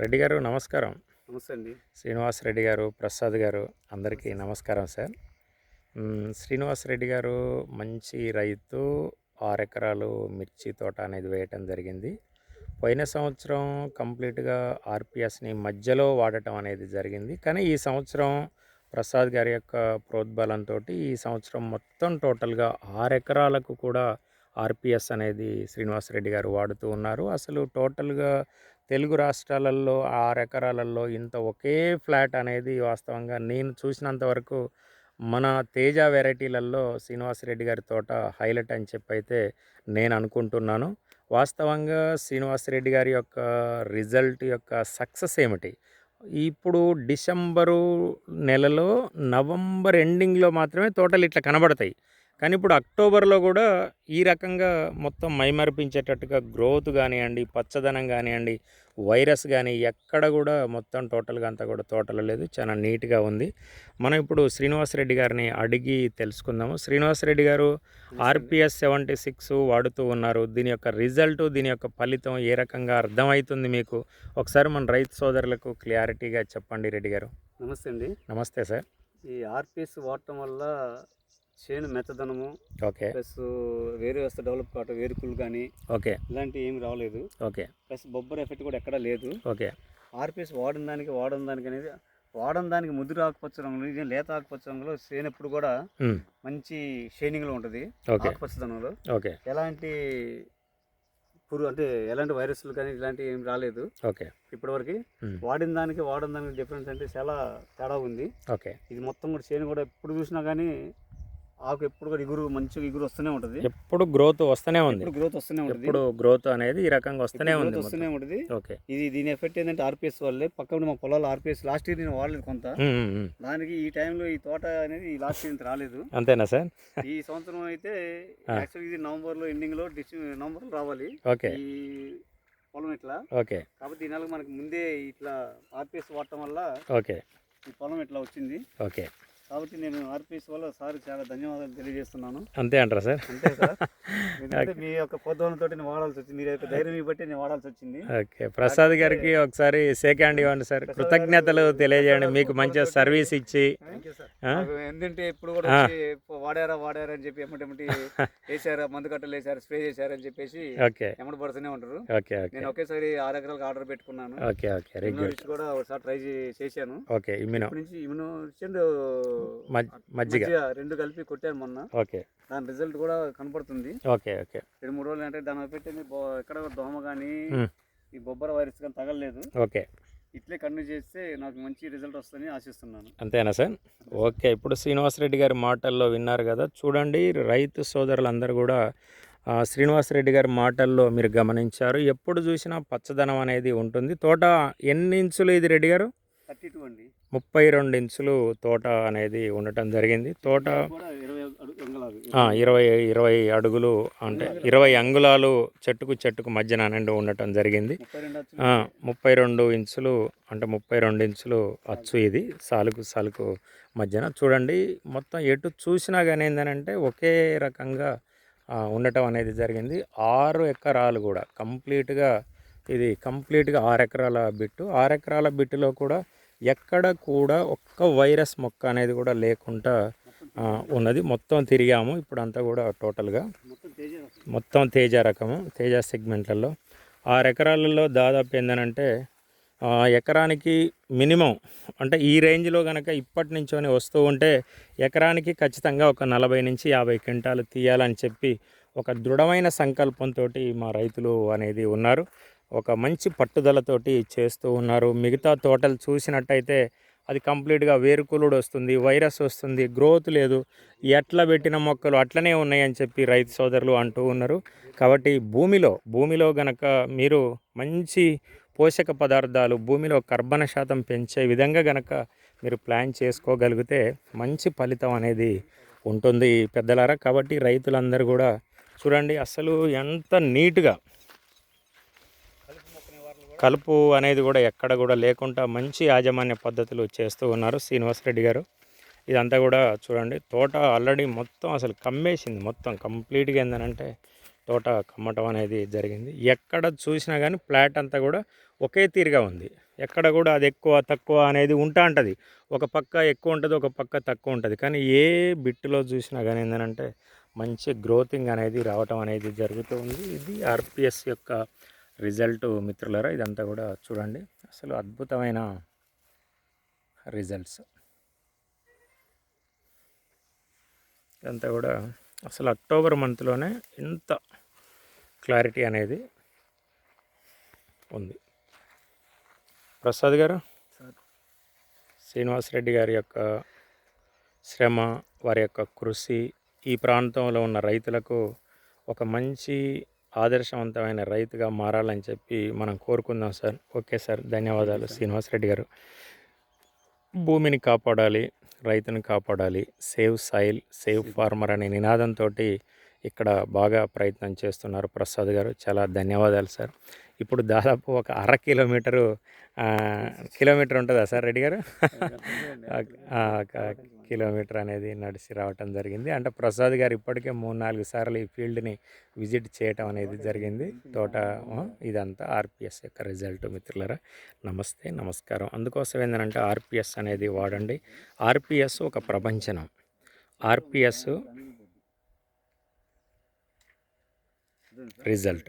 రెడ్డి గారు నమస్కారం. నమస్తే అండి. శ్రీనివాస్ రెడ్డి గారు ప్రసాద్ గారు అందరికీ నమస్కారం సార్. శ్రీనివాస్ రెడ్డి గారు మంచి రైతు ఆరు ఎకరాలు మిర్చి తోట అనేది వేయటం జరిగింది. పోయిన సంవత్సరం కంప్లీట్గా ఆర్పిఎస్ని మధ్యలో వాడటం అనేది జరిగింది. కానీ ఈ సంవత్సరం ప్రసాద్ గారి యొక్క ప్రోద్బలంతో ఈ సంవత్సరం మొత్తం టోటల్గా ఆరు ఎకరాలకు కూడా ఆర్పిఎస్ అనేది శ్రీనివాస్ రెడ్డి గారు వాడుతూ ఉన్నారు. అసలు టోటల్గా తెలుగు రాష్ట్రాలలో ఆరు ఎకరాలలో ఇంత ఒకే ఫ్లాట్ అనేది వాస్తవంగా నేను చూసినంత వరకు మన తేజ వెరైటీలలో శ్రీనివాసరెడ్డి గారి తోట హైలైట్ అని చెప్పి అయితే నేను అనుకుంటున్నాను. వాస్తవంగా శ్రీనివాసరెడ్డి గారి యొక్క రిజల్ట్ యొక్క సక్సెస్ ఏమిటి? ఇప్పుడు డిసెంబరు నెలలో నవంబర్ ఎండింగ్లో మాత్రమే తోటలు ఇట్లా కనబడతాయి. కానీ ఇప్పుడు అక్టోబర్లో కూడా ఈ రకంగా మొత్తం మైమరిపించేటట్టుగా గ్రోత్ కానివ్వండి పచ్చదనం కానివ్వండి వైరస్ కానీ ఎక్కడ కూడా మొత్తం టోటల్గా అంతా కూడా తోటలో లేదు. చాలా నీట్గా ఉంది. మనం ఇప్పుడు శ్రీనివాసరెడ్డి గారిని అడిగి తెలుసుకుందాము. శ్రీనివాసరెడ్డి గారు ఆర్పిఎస్ సెవెంటీ సిక్స్ వాడుతూ ఉన్నారు. దీని యొక్క రిజల్ట్ దీని యొక్క ఫలితం ఏ రకంగా అర్థమవుతుంది మీకు? ఒకసారి మన రైతు సోదరులకు క్లారిటీగా చెప్పండి రెడ్డి గారు. నమస్తే అండి. నమస్తే సార్. ఈ ఆర్పిఎస్ వాడటం వల్ల చేను మెత్తదనము ఓకే. ప్లస్ వేరు వ్యవస్థ డెవలప్ కావటం వేరుకులు కానీ ఓకే. ఇలాంటివి ఏమి రాలేదు ఓకే. ప్లస్ బొబ్బర్ ఎఫెక్ట్ కూడా ఎక్కడా లేదు. ఓకే. ఆర్పిఎస్ వాడిన దానికి వాడని దానికి అనేది వాడని దానికి ముదురు ఆకుపచ్చ రంగులో ఇది లేత ఆకుపచ్చ రంగులో చేను ఎప్పుడు కూడా మంచి షైనింగ్లో ఉంటుంది ఓకే. ఆకుపచ్చదనంలో ఓకే. ఎలాంటి పురుగు అంటే ఎలాంటి వైరస్లు కానీ ఇలాంటివి ఏం రాలేదు. ఓకే. ఇప్పటివరకు వాడిన దానికి వాడిన దానికి డిఫరెన్స్ అంటే చాలా తేడా ఉంది. ఓకే. ఇది మొత్తం కూడా చేను కూడా ఎప్పుడు చూసినా కానీ ఆకు ఎప్పుడు కూడా ఇగురు మంచిగా ఇగురు వస్తూనే ఉంటుంది. ఎప్పుడు గ్రోత్ వస్తూనే ఉంది. గ్రోత్ వస్తూనే ఉంటుంది. ఎప్పుడు గ్రోత్ అనేది ఈ రకంగా వస్తూనే ఉంది వస్తూనే. ఉంటుంది. ఓకే. ఇది దీని ఎఫెక్ట్ ఏంటంటే ఆర్పిఎస్ వల్లే పక్కన మా పొలాలు ఆర్పిఎస్ లాస్ట్ ఇయర్ నేను వాడలేదు కొంత. దానికి ఈ టైంలో ఈ తోట అనేది లాస్ట్ ఇయర్ రాలేదు. అంతేనా సార్? ఈ సంవత్సరం అయితే. యాక్చువల్ ఇది నవంబర్లో ఎండింగ్లో డిసె నవంబర్లో రావాలి. ఓకే. ఈ పొలం ఇట్లా ఓకే. కాబట్టి ఈ నెలకు మనకి ముందే ఇట్లా ఆర్పిఎస్ వాడటం వల్ల ఓకే. ఈ పొలం ఇట్లా వచ్చింది? ఓకే. కాబట్టి నేను ఆర్పిఎస్ వల్ల సార్ చాలా ధన్యవాదాలు తెలియజేస్తున్నాను. అంతే అంటారా సార్? అంతే సార్. ఎందుకంటే మీ యొక్క పొద్దులతో నేను వాడాల్సి వచ్చింది మీ యొక్క ధైర్యం బట్టి నేను వాడాల్సి వచ్చింది. ఓకే. ప్రసాద్ గారికి ఒకసారి షేక్ హ్యాండ్ ఇవ్వండి సార్. కృతజ్ఞతలు తెలియజేయండి. మీకు మంచిగా సర్వీస్ ఇచ్చి. ఎందుకంటే ఇప్పుడు కూడా వాడారా వాడారా అని చెప్పి ఎమ్మటి వేసారా మందు కట్టలు వేసారు స్ప్రే చేశారు అని చెప్పేసి ఓకే. పడుతూనే ఉంటారు. ఓకే నేను ఒకేసారి ఆరు ఎకరాలకు ఆర్డర్ పెట్టుకున్నాను. Okay okay. కూడా ఒకసారి ట్రై చేశాను. Okay immuno. నుంచి ఇమ్యూనిటీ మజ్- మజ్జిగ. రెండు కలిపి కొట్టాను మొన్న. ఓకే. దాని రిజల్ట్ కూడా కనపడుతుంది. Okay okay. రెండు మూడు రోజులు అంటే దాని పెట్టింది ఎక్కడ దోమ కానీ. ఈ బొబ్బర వైరస్ కానీ తగలలేదు. ఓకే. ఇట్లే కంటిన్యూ చేస్తే నాకు మంచి రిజల్ట్ వస్తుందని ఆశిస్తున్నాను. అంతేనా సార్? ఓకే ఇప్పుడు శ్రీనివాసరెడ్డి గారి మాటల్లో విన్నారు కదా. చూడండి రైతు సోదరులందరూ కూడా శ్రీనివాసరెడ్డి గారి మాటల్లో మీరు గమనించారు. ఎప్పుడు చూసినా పచ్చదనం అనేది ఉంటుంది. తోట ఎన్ని ఇంచులు ఇది రెడ్డి గారు? థర్టీ టూ అండి. ముప్పై రెండు ఇంచులు తోట అనేది ఉండటం జరిగింది. తోట ఇరవై ఇరవై అడుగులు అంటే ఇరవై అంగుళాలు చెట్టుకు చెట్టుకు మధ్యన అనేది ఉండటం జరిగింది. ముప్పై రెండు ఇంచులు అంటే ముప్పై రెండు ఇంచులు అచ్చు ఇది. సాలుకు సాలుకు మధ్యన. చూడండి మొత్తం ఎటు చూసినా కానీ ఏంటంటే ఒకే రకంగా ఉండటం అనేది జరిగింది. ఆరు ఎకరాలు కూడా కంప్లీట్గా ఇది కంప్లీట్గా ఆరు ఎకరాల బిట్టు. ఆరు ఎకరాల బిట్టులో కూడా ఎక్కడ కూడా ఒక్క వైరస్ మొక్క అనేది కూడా లేకుండా ఉన్నది. మొత్తం తిరిగాము. ఇప్పుడు అంతా కూడా టోటల్గా మొత్తం తేజ రకం. తేజ రకము తేజ సెగ్మెంట్లలో. ఆరు ఎకరాలలో దాదాపు ఏంటంటే ఎకరానికి మినిమం అంటే ఈ రేంజ్లో కనుక ఇప్పటి నుంచోనే వస్తూ ఉంటే ఎకరానికి ఖచ్చితంగా ఒక నలభై నుంచి యాభై క్వింటాలు తీయాలని చెప్పి ఒక దృఢమైన సంకల్పంతో మా రైతులు అనేది ఉన్నారు. ఒక మంచి పట్టుదలతోటి చేస్తూ ఉన్నారు. మిగతా తోటలు చూసినట్టయితే అది కంప్లీట్గా వేరుకులుడు వస్తుంది వైరస్ వస్తుంది గ్రోత్ లేదు. ఎట్లా పెట్టిన మొక్కలు అట్లనే ఉన్నాయని చెప్పి రైతు సోదరులు అంటూ ఉన్నారు. కాబట్టి భూమిలో భూమిలో గనక మీరు మంచి పోషక పదార్థాలు భూమిలో కర్బన శాతం పెంచే విధంగా గనక మీరు ప్లాన్ చేసుకోగలిగితే మంచి ఫలితం అనేది ఉంటుంది పెద్దలారా. కాబట్టి రైతులందరూ కూడా చూడండి అసలు ఎంత నీట్గా కలుపు అనేది కూడా ఎక్కడ కూడా లేకుండా మంచి యాజమాన్య పద్ధతులు చేస్తూ ఉన్నారు శ్రీనివాసరెడ్డి గారు. ఇదంతా కూడా చూడండి తోట ఆల్రెడీ మొత్తం అసలు కమ్మేసింది మొత్తం కంప్లీట్గా ఏంటంటే తోట కమ్మటం అనేది జరిగింది. ఎక్కడ చూసినా కానీ ప్లాట్ అంతా కూడా ఒకే తీరుగా ఉంది. ఎక్కడ కూడా అది ఎక్కువ తక్కువ అనేది ఉంటా ఉంటుంది ఒక పక్క ఎక్కువ ఉంటుంది ఒక పక్క తక్కువ ఉంటుంది. కానీ ఏ బిట్టులో చూసినా కానీ ఏంటంటే మంచి గ్రోతింగ్ అనేది రావటం అనేది జరుగుతూ ఉంది. ఇది ఆర్పిఎస్ యొక్క రిజల్ట్ మిత్రులారా ఇదంతా కూడా చూడండి. అసలు అద్భుతమైన రిజల్ట్స్. ఇదంతా కూడా అసలు అక్టోబర్ మంత్లోనే ఇంత క్లారిటీ అనేది ఉంది. ప్రసాద్ గారు? సార్. శ్రీనివాస్ రెడ్డి గారి యొక్క శ్రమ వారి యొక్క కృషి ఈ ప్రాంతంలో ఉన్న రైతులకు ఒక మంచి ఆదర్శవంతమైన రైతుగా మారాలని చెప్పి మనం కోరుకుందాం సార్. Okay sir. ధన్యవాదాలు శ్రీనివాస్ రెడ్డి గారు. భూమిని కాపాడాలి రైతుని కాపాడాలి. సేవ్ సాయిల్ సేవ్ ఫార్మర్ అనే నినాదంతో ఇక్కడ బాగా ప్రయత్నం చేస్తున్నారు. ప్రసాద్ గారు చాలా ధన్యవాదాలు సార్. ఇప్పుడు దాదాపు ఒక అర కిలోమీటరు కిలోమీటర్ ఉంటుందా సార్ రెడ్డి గారు? ఒక కిలోమీటర్ అనేది నడిచి రావటం జరిగింది. అంటే ప్రసాద్ గారు ఇప్పటికే మూడు నాలుగు సార్లు ఈ ఫీల్డ్ని విజిట్ చేయటం అనేది జరిగింది. తోట ఇదంతా ఆర్పిఎస్ యొక్క రిజల్ట్ మిత్రులరా. నమస్తే నమస్కారం. అందుకోసం ఏంటంటే ఆర్పిఎస్ అనేది వాడండి. ఆర్పిఎస్ ఒక ప్రపంచనం. RPS result